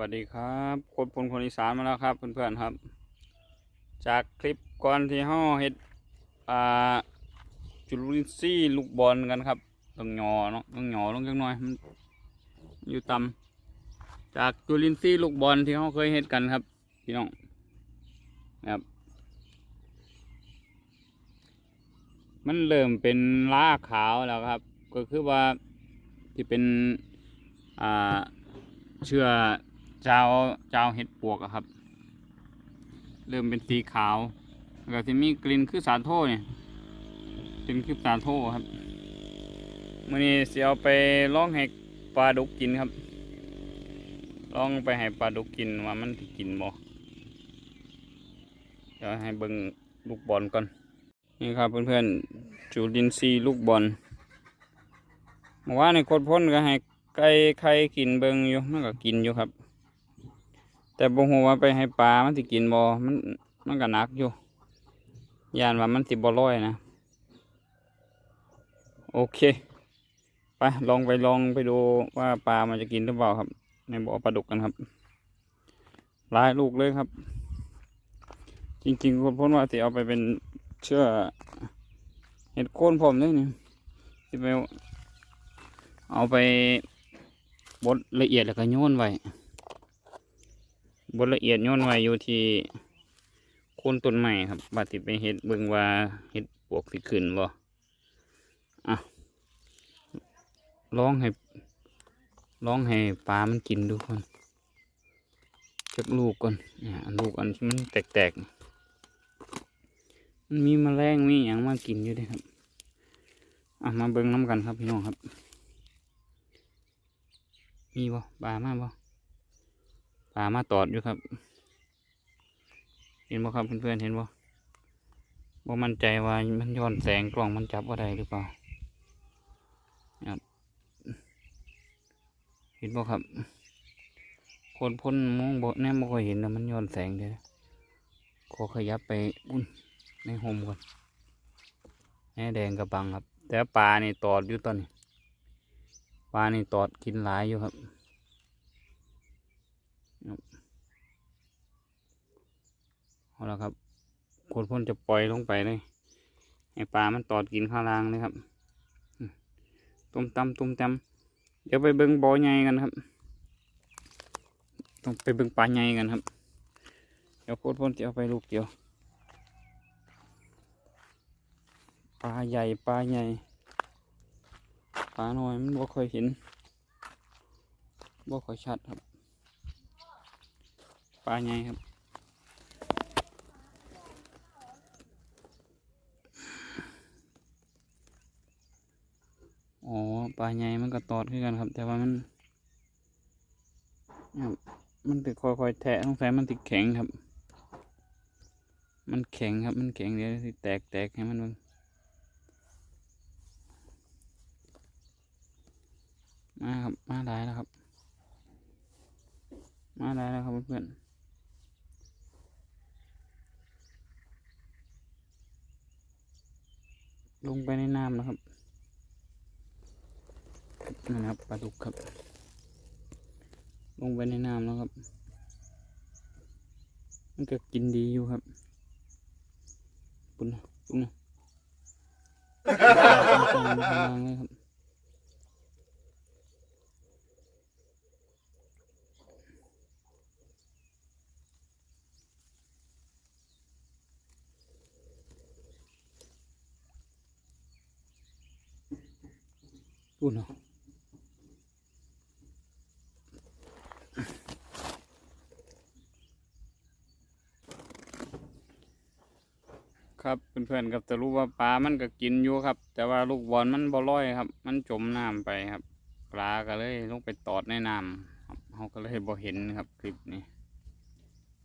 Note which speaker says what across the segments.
Speaker 1: วัสดีครับคนพลคนอีสานมาแล้วครับเพื่อนๆครับ จากคลิปก่อนที่ห้อเฮ็ดอ่าจุลินทรีย์ลูกบอลกันครับต้องหยอเนาะต้องหยอลงจังหน่อยมันอยู่ต่ำจากจุลินทรีย์ลูกบอลที่เขาเคยเฮ็ดกันครับพี่น้องนะครับ มันเริ่มเป็นล้าขาวแล้วครับ ก็คือว่าที่เป็นอ่าเชื่อ จ้าเจ้าเห็ดปวกอะครับ เริ่มเป็นสีขาวแล้วที่มีกลิ่นคือสารโทเนี่ยกลิ่นคือสารโทครับมื่อนี้เสียเอาไปล่องให้ปลาดุกกินครับล่องไปให้ปลาดุกกินว่ามันสิกินบ่เดี๋ยวให้เบิ่งลูกบอลก่อนนี่ครับเพื่อนๆจูดินซีย์ลูกบอลเมื่อวานในโคตรพ้นก็ให้ไก่ไข่กินเบิงอยู่มันก็กินอยู่ครับ แต่บ่ฮู้ว่าไปให้ปลามันสิกินบ่มันมันก็หนักอยู่ยานว่ามันสิบ่ร้อยนะ โอเคไปลองไปลองไปดูว่าปลามันจะกินหรือเปล่าครับ ในบ่อปลาดุกกันครับลายลูกเลยครับ จริงๆคนพ้นว่าสิเอาไปเป็นเชื่อเห็ดโคนผมเลยนี่สิไปเอาไปบดละเอียดแล้วก็โยนไว้ บดละเอียดโยนไว้อยู่ที่โคนต้นไม้ครับบาดติไปเห็ดเบิ่งว่าเห็ดปวกสิขึ้นบ่อะลองให้ลองให้ปลามันกินดูคนจักลูกก่อนเนี่ยอันลูกอันที่มันแตกๆมันมีแมลงมีอย่างมากินอยู่ด้วยครับอะมาเบิ่งน้ำกันครับพี่น้องครับ มีบ่ปลามาบ่ ปลามาตอดอยู่ครับ เห็นบ่ครับเพื่อนๆเห็นบ่บ่มั่นใจว่ามันย้อนแสงกล้องมันจับว่าได้หรือเปล่าครับเห็นบ่ครับ คนพ่นมองบ่แน่บ่ค่อยเห็นนะมันย้อนแสงเด้อขอขยับไปอุ้นในโฮมก่อนแน่แดงกระบังครับ แต่ปลานี่ตอดอยู่ตอนนี้ปลานี่ตอดกินหลายอยู่ครับ เอาละครับโคนพ่นจะปล่อยลงไปเลยให้ปลามันตอดกินข้างล่างเลยครับอืมตุ้มตำตุ้มตำเดี๋ยวไปเบิ้งบ่อใหญ่กันครับ ต้องไปเบิ้งปลาใหญ่กันครับ เดี๋ยวโคตรพ่นจะเอาไปลูกเดียวปลาใหญ่ปลาใหญ่ปลาหน่อยมันบ่ค่อยเห็นบ่ค่อยชัดครับปลาใหญ่ครับ อ๋อ ป ลาใหญ่มันก็ตอดขึ้นกันครับ แต่ว่ามันมันติดค่อยๆแทะต้องใส่มันติดแข็งครับ มันแข็งครับ มันแข็งเดี๋ยวสิแตกแตกให้มันเบิ่งมาครับ มาได้แล้วครับ มาได้แล้วครับเพื่อนลงไปในน้ำนะครับ นั่นนะครับปลาดุกครับ ลงไปในน้ำแล้วครับ มันก็กินดีอยู่ครับปุ่นนะปุ่นนะข้างล่างเลยครับพูดเนาะ ครับเพื่อนๆครับจะรู้ว่าปลามันก็กินอยู่ครับ แต่ว่าลูกบอลมันบ่ลอยครับ มันจมน้ำไปครับ ปลาก็เลยลงไปตอดในน้ำครับเขาก็เลยบ่เห็นครับ คลิปนี้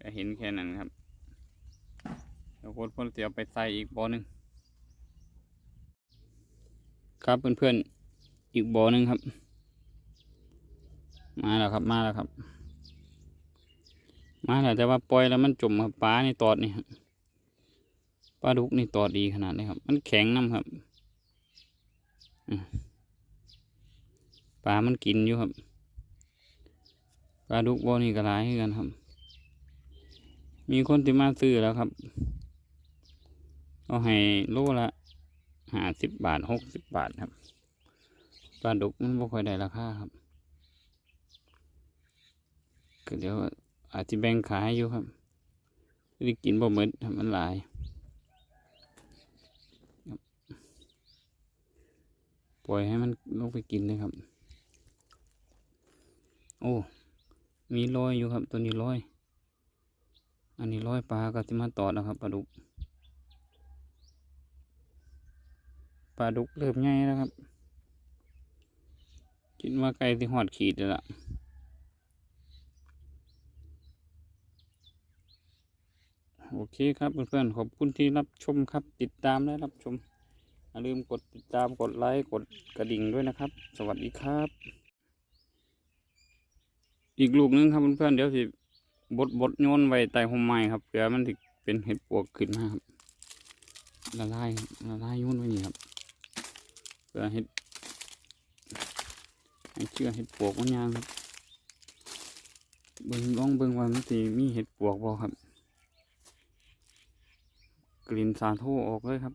Speaker 1: ก็เห็นแค่นั้นครับเดี๋ยวโค้ชพ่นเสียไปใส่อีกบ่อหนึ่งครับเพื่อนๆอีกบ่อหนึ่งครับ มาแล้วครับมาแล้วครับ มาแล้วแต่ว่าปล่อยแล้วมันจมครับปลานี่ตอดนี่ครับ ปลาดุกนี่ต่อดีขนาดนี้ครับ มันแข็งน้ำครับปลา มันกินอยู่ครับ ปลาดุกบ่อนี่ก็หลายกันครับ มีคนที่มาซื้อแล้วครับ เอาให้โลละหาสิบบาทหกสิบบาทครับ ปลาดุกมันบ่ค่อยได้ราคาครับก็เดี๋ยวอาจจะแบ่งขายอยู่ครับที่กินบ่เหมือนมันหลาย ปล่อยให้มันลงไปกินเลยครับ โอ้ มีลอยอยู่ครับ ตัวนี้ลอย อันนี้ลอยปลาก็จะมาตอดนะครับปลาดุก ปลาดุกเริ่มง่ายแล้วครับ คิดว่าไกลที่หอดขีดแล้วล่ะโอเคครับเพื่อนๆขอบคุณที่รับชมครับ ติดตามและรับชม อ่าลืมกดติดตามกดไลค์กดกระดิ่งด้วยนะครับ สวัสดีครับ อีกลูกนึงครับเพื่อนๆเดี๋ยวสิบดบดโยนไว้ใต้ห่มไม้ครับเผื่อมันถึงเป็นเห็ดปวกขึ้นมาครับละลายละลายโยนไว้นี่ครับเผื่อเห็ดให้เชื่อเห็ดปวกมันยางครับเบิ้งร้องเบิ้งวันสิมีเห็ดปวกบ่ครับ กลิ่นสาโทออกเลยครับ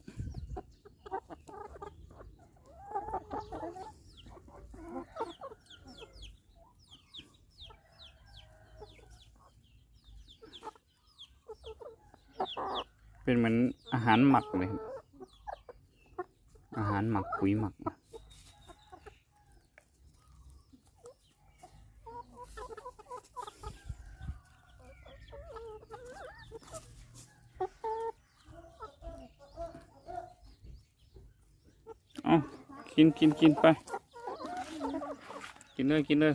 Speaker 1: เป็นเหมือนอาหารหมักเลยอาหารหมักปุ๋ยหมักเอากินกินกินไป กินเลยกินเลย